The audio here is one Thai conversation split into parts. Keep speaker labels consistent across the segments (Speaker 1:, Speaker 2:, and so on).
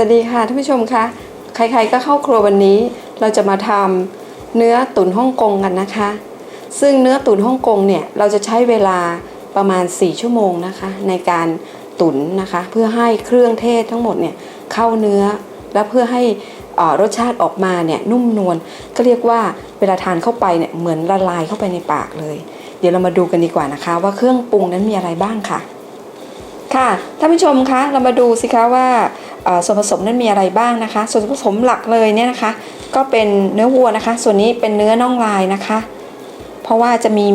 Speaker 1: วัสดีค่ะท่านผู้ชมคะใครๆก็เข้าครัววันนี้ เราจะมาทำเนื้อตุ๋นฮ่องกงกันนะคะ ซึ่งเนื้อตุ๋นฮ่องกงเนี่ยเราจะใช้เวลาประมาณ 4 ชั่วโมงนะคะ ในการตุ๋นนะคะ เพื่อให้เครื่องเทศทั้งหมดเนี่ยเข้าเนื้อและเพื่อให้เอ่อรสชาติออกมาเนี่ยนุ่มนวลก็เรียกว่าเวลาทานเข้าไปเนี่ยเหมือนละลายเข้าไปในปากเลย เดี๋ยวเรามาดูกันดีกว่านะคะ ว่าเครื่องปรุงนั้นมีอะไรบ้างค่ะ ค่ะท่านผู้ชมคะเรามาดูสิคะว่าส่วนผสมนั้นมีอะไรบ้างนะคะ ส่วนผสมหลักเลยเนี่ยนะคะ ก็เป็นเนื้อวัวนะคะ ส่วนนี้เป็นเนื้อน่องลายนะคะ เพราะว่าจะมี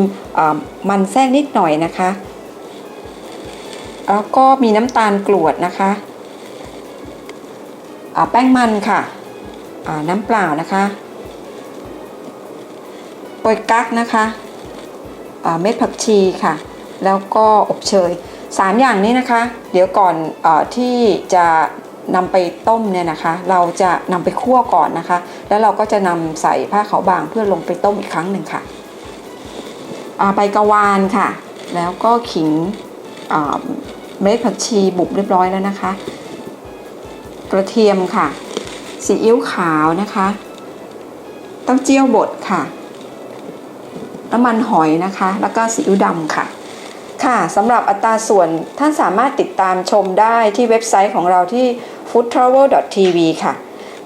Speaker 1: มันแทรกนิดหน่อยนะคะ แล้วก็มีน้ำตาลกรวดนะคะแป้งมันค่ะน้ำเปล่านะคะโปยกั๊กนะคะเม็ดผักชีค่ะ แล้วก็อบเชย สามอย่างนี้นะคะ เดี๋ยวก่อนอที่จะนำไปต้มเนี่ยนะคะ เราจะนำไปคั่วก่อนนะคะ แล้วเราก็จะนำใส่ผ้าขาวบางเพื่อลงไปต้มอีกครั้งหนึ่งค่ะใบกะวานค่ะ แล้วก็ขิงเมล็ดผักชีบุบเรียบร้อยแล้วนะคะ กระเทียมค่ะซีอิ๊วขาวนะคะเต้าเจี้ยวบดค่ะน้ำมันหอยนะคะ แล้วก็ซีอิ๊วดำค่ะ ค่ะสำหรับอัตราส่วนท่านสามารถติดตามชมได้ที่เว็บไซต์ของเราที่ foodtravel.tv ค่ะ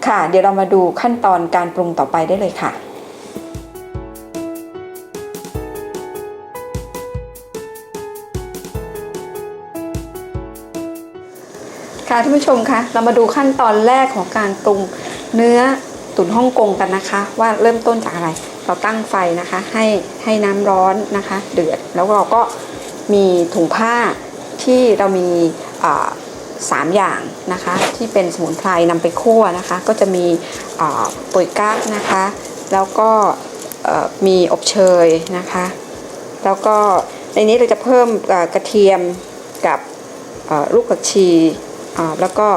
Speaker 1: ค่ะ เดี๋ยวเรามาดูขั้นตอนการปรุงต่อไปได้เลยค่ะ ค่ะท่านผู้ชมคะเรามาดูขั้นตอนแรกของการปรุงเนื้อตุ๋นฮ่องกงกันนะคะ ว่าเริ่มต้นจากอะไร เราตั้งไฟนะคะ ให้ให้น้ำร้อนนะคะ เดือดแล้วเราก็ มีถุงผ้าที่เรามีสามอย่างนะคะ ที่เป็นสมุนไพรนำไปคั่วนะคะ ก็จะมีปุ๋ยกั๊กนะคะ แล้วก็มีอบเชยนะคะ แล้วก็ในนี้เราจะเพิ่มกระเทียมกับลูกผักชีแล้วก็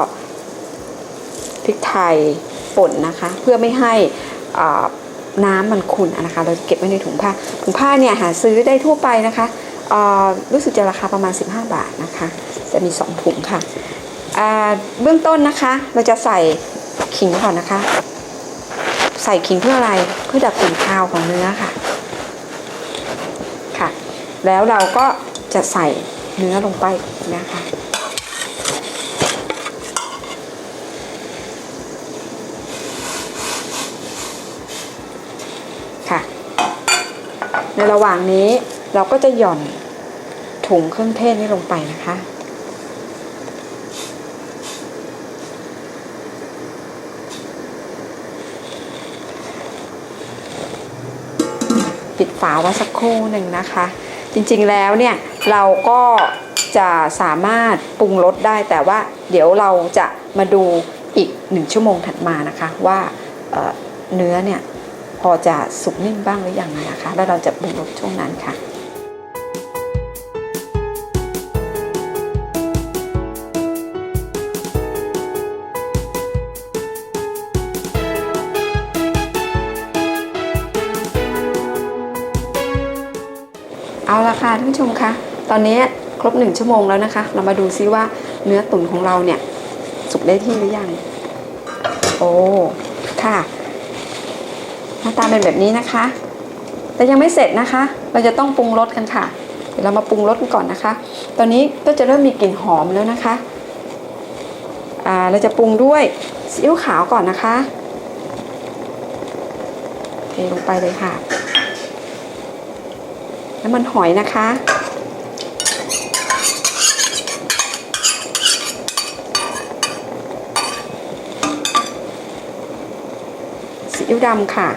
Speaker 1: พริกไทยป่นนะคะ เพื่อไม่ให้น้ำมันขุ่นนะคะ เราเก็บไว้ในถุงผ้าถุงผ้าเนี่ยหาซื้อได้ทั่วไปนะคะ รู้สึกจะราคาประมาณ 15 บาทนะคะ จะมี 2 ถุงค่ะ เบื้องต้นนะคะเราจะใส่ขิงก่อนนะคะ ใส่ขิงเพื่ออะไรเพื่อดับกลิ่นคาวของเนื้อค่ะค่ะ แล้วเราก็จะใส่เนื้อลงไปนะคะค่ะในระหว่างนี้เราก็จะหย่อน ถุงเครื่องเทศนี้ลงไปนะคะ ปิดฝาไว้สักครู่หนึ่งนะคะ จริงๆแล้วเนี่ยเราก็จะสามารถปรุงรสได้แต่ว่าเดี๋ยวเราจะมาดูอีกหนึ่งชั่วโมงถัดมานะคะ ว่าเเนื้อเนี่ยพอจะสุกนิ่มบ้างหรือยังนะคะ แล้วเราจะปรุงรสช่วงนั้นค่ะ เอาละค่ะท่านผู้ชมคะตอนนี้ครบหนึ่งชั่วโมงแล้วนะคะ เรามาดูซิว่าเนื้อตุ๋นของเราเนี่ยสุกได้ที่หรือยัง โอ้ค่ะหน้าตาเป็นแบบนี้นะคะ แต่ยังไม่เสร็จนะคะ เราจะต้องปรุงรสกันค่ะ เดี๋ยวเรามาปรุงรสกันก่อนนะคะ ตอนนี้ก็จะเริ่มมีกลิ่นหอมแล้วนะคะอ่าเราจะปรุงด้วยซีอิ๊วขาวก่อนนะคะเทลงไปเลยค่ะ น้ำมันหอยนะคะ ซีอิ๊วดำค่ะ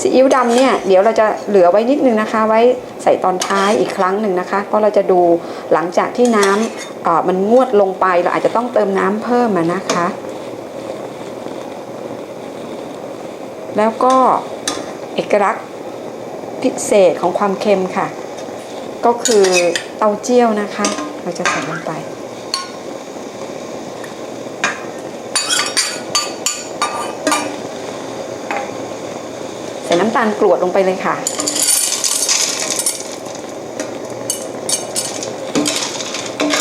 Speaker 1: ซีอิ๊วดำเนี่ยเดี๋ยวเราจะเหลือไว้นิดนึงนะคะ ไว้ใส่ตอนท้ายอีกครั้งหนึ่งนะคะ เพราะเราจะดูหลังจากที่น้ำมันงวดลงไปเราอาจจะต้องเติมน้ำเพิ่มมานะคะ แล้วก็เอกลักษณ์ พิเศษของความเค็มค่ะ ก็คือเต้าเจี้ยวนะคะ เราจะใส่ลงไปใส่น้ำตาลกรวดลงไปเลยค่ะ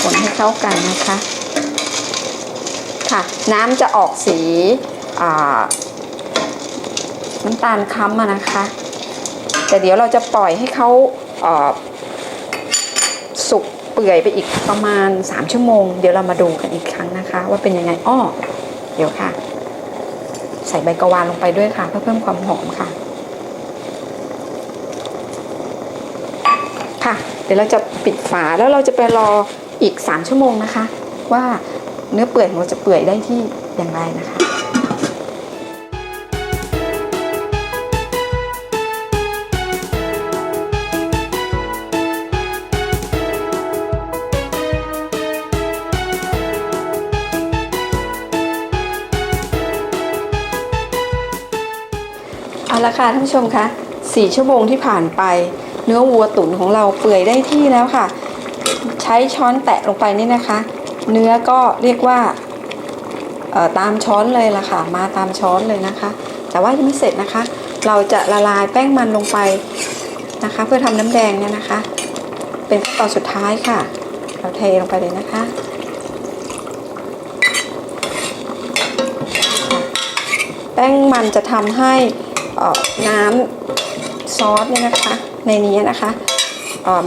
Speaker 1: คนให้เข้ากันนะคะ ค่ะน้ำจะออกสีน้ำตาลค้ำนะคะ แต่เดี๋ยวเราจะปล่อยให้เขาสุกเปื่อยไปอีกประมาณ 3 ชั่วโมง เดี๋ยวเรามาดูกันอีกครั้งนะคะ ว่าเป็นยังไงอ้อเดี๋ยวค่ะ ใส่ใบกะวานลงไปด้วยค่ะ เพื่อเพิ่มความหอมค่ะ ค่ะ เดี๋ยวเราจะปิดฝาแล้วเราจะไปรออีก 3 ชั่วโมงนะคะ ว่าเนื้อเปื่อยของเราจะเปื่อยได้ที่อย่างไรนะคะ ละค่ะท่านผู้ชมคะสี่ชั่วโมงที่ผ่านไป เนื้อวัวตุ๋นของเราเปื่อยได้ที่แล้วค่ะ ใช้ช้อนแตะลงไปนี่นะคะ เนื้อก็เรียกว่าตามช้อนเลยละค่ะ มาตามช้อนเลยนะคะ แต่ว่ายังไม่เสร็จนะคะ เราจะละลายแป้งมันลงไปนะคะ เพื่อทำน้ำแดงเนี่ยนะคะ เป็นขั้นตอนสุดท้ายค่ะ เราเทลงไปเลยนะคะแป้งมันจะทำให้ น้ำซอสเนี่ยนะคะ ในนี้นะคะ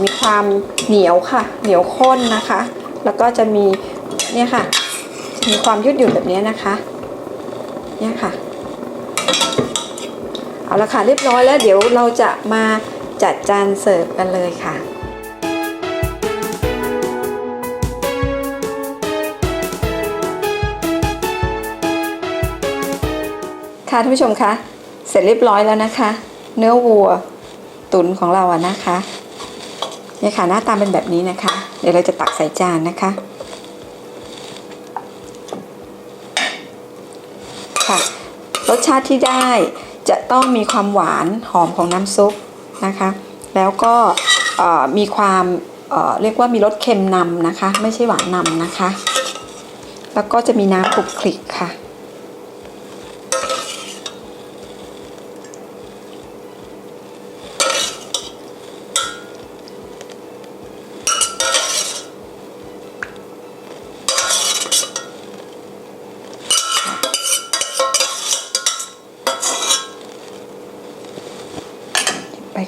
Speaker 1: มีความเหนียวค่ะ เหนียวข้นนะคะ แล้วก็จะมีเนี่ยค่ะจะมีความยืดหยุ่นแบบนี้นะคะ เนี่ยค่ะ เอาละค่ะเรียบร้อยแล้วเดี๋ยวเราจะมาจัดจานเสิร์ฟกันเลยค่ะค่ะท่านผู้ชมคะ เสร็จเรียบร้อยแล้วนะคะ เนื้อวัวตุ๋นของเราอะนะคะเนี่ยค่ะหน้าตาเป็นแบบนี้นะคะ เดี๋ยวเราจะตักใส่จานนะคะค่ะรสชาติที่ได้จะต้องมีความหวานหอมของน้ำซุปนะคะ แล้วก็มีความเเรียกว่ามีรสเค็มนำนะคะ ไม่ใช่หวานนำนะคะ แล้วก็จะมีน้ำคลุกคลิกค่ะ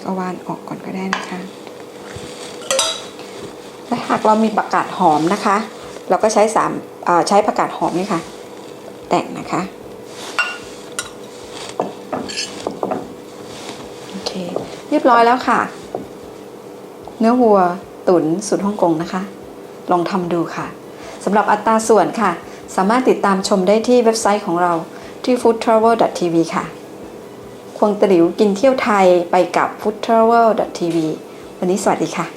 Speaker 1: ใบกระวานออกก่อนก็ได้นะคะ และหากเรามีประกาศหอมนะคะ เราก็ใช้สามใช้ประกาศหอมนี่ค่ะ แต่งนะคะโอเคเรียบร้อยแล้วค่ะ เนื้อวัวตุ๋นสูตรฮ่องกงนะคะ ลองทำดูค่ะสำหรับอัตราส่วนค่ะ สามารถติดตามชมได้ที่เว็บไซต์ของเราที่ foodtravel.tv ค่ะ ควงตะหลิวกินเที่ยวไทยไปกับ foodtravel.tv วันนี้สวัสดีค่ะ